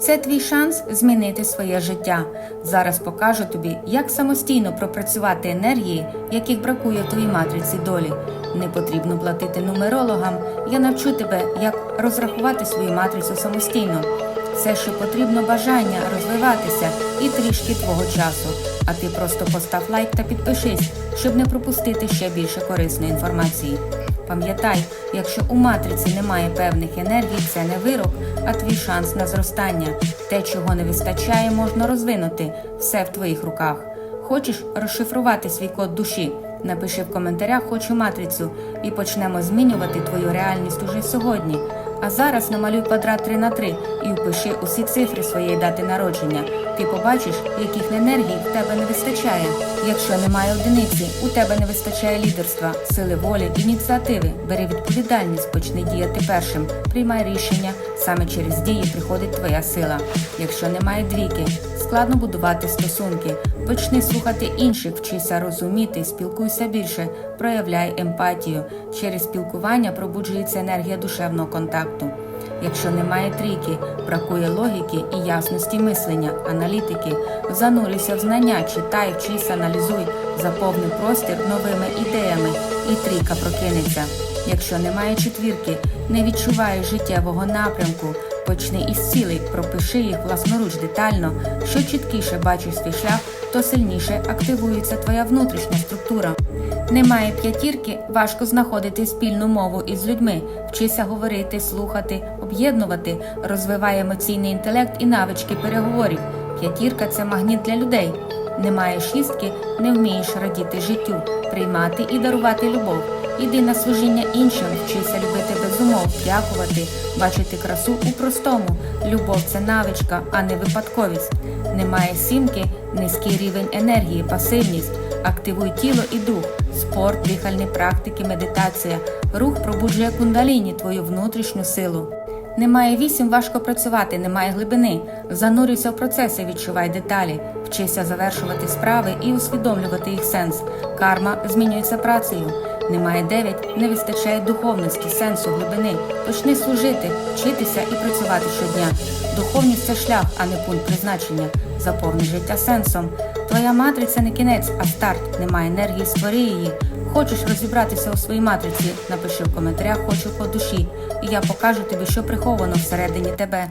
Це твій шанс змінити своє життя. Зараз покажу тобі, як самостійно пропрацювати енергії, яких бракує в твоїй матриці долі. Не потрібно платити нумерологам. Я навчу тебе, як розрахувати свою матрицю самостійно. Все, що потрібно, бажання розвиватися і трішки твого часу. А ти просто постав лайк та підпишись, щоб не пропустити ще більше корисної інформації. Пам'ятай, якщо у матриці немає певних енергій, це не вирок, а твій шанс на зростання. Те, чого не вистачає, можна розвинути. Все в твоїх руках. Хочеш розшифрувати свій код душі? Напиши в коментарях Хочу матрицю і почнемо змінювати твою реальність уже сьогодні. А зараз намалюй квадрат 3 на 3 і впиши усі цифри своєї дати народження. Ти побачиш, яких енергій в тебе не вистачає. Якщо немає одиниці, у тебе не вистачає лідерства, сили волі, ініціативи. Бери відповідальність, почни діяти першим. Приймай рішення. Саме через дії приходить твоя сила. Якщо немає двійки, складно будувати стосунки. Почни слухати інших, вчися розуміти, спілкуйся більше, проявляй емпатію. Через спілкування пробуджується енергія душевного контакту. Якщо немає трійки, бракує логіки і ясності мислення, аналітики, занурюйся в знання, читай, вчись, аналізуй, заповни простір новими ідеями, і трійка прокинеться. Якщо немає четвірки, не відчуваєш життєвого напрямку, почни із цілей, пропиши їх власноруч детально. Що чіткіше бачиш свій шлях, то сильніше активується твоя внутрішня структура. Немає п'ятірки, важко знаходити спільну мову із людьми, вчися говорити, слухати, об'єднувати, розвивай емоційний інтелект і навички переговорів. П'ятірка це магніт для людей. Немає шістки, не вмієш радіти життю, приймати і дарувати любов. Іди на служіння іншим, вчися любити без умов, дякувати, бачити красу у простому. Любов це навичка, а не випадковість. Немає сімки, низький рівень енергії, пасивність. Активуй тіло і дух, спорт, дихальні практики, медитація. Рух пробуджує кундаліні, твою внутрішню силу. Немає вісім, важко працювати, немає глибини. Занурюйся в процеси, відчувай деталі, вчися завершувати справи і усвідомлювати їх сенс. Карма змінюється працею. Немає дев'ять, не вистачає духовності, сенсу, глибини. Почни служити, вчитися і працювати щодня. Духовність це шлях, а не пункт призначення. Заповни життя сенсом. Твоя матриця не кінець, а старт. Немає енергії, створи її. Хочеш розібратися у своїй матриці? Напиши в коментарях Хочу по душі, і я покажу тобі, що приховано всередині тебе.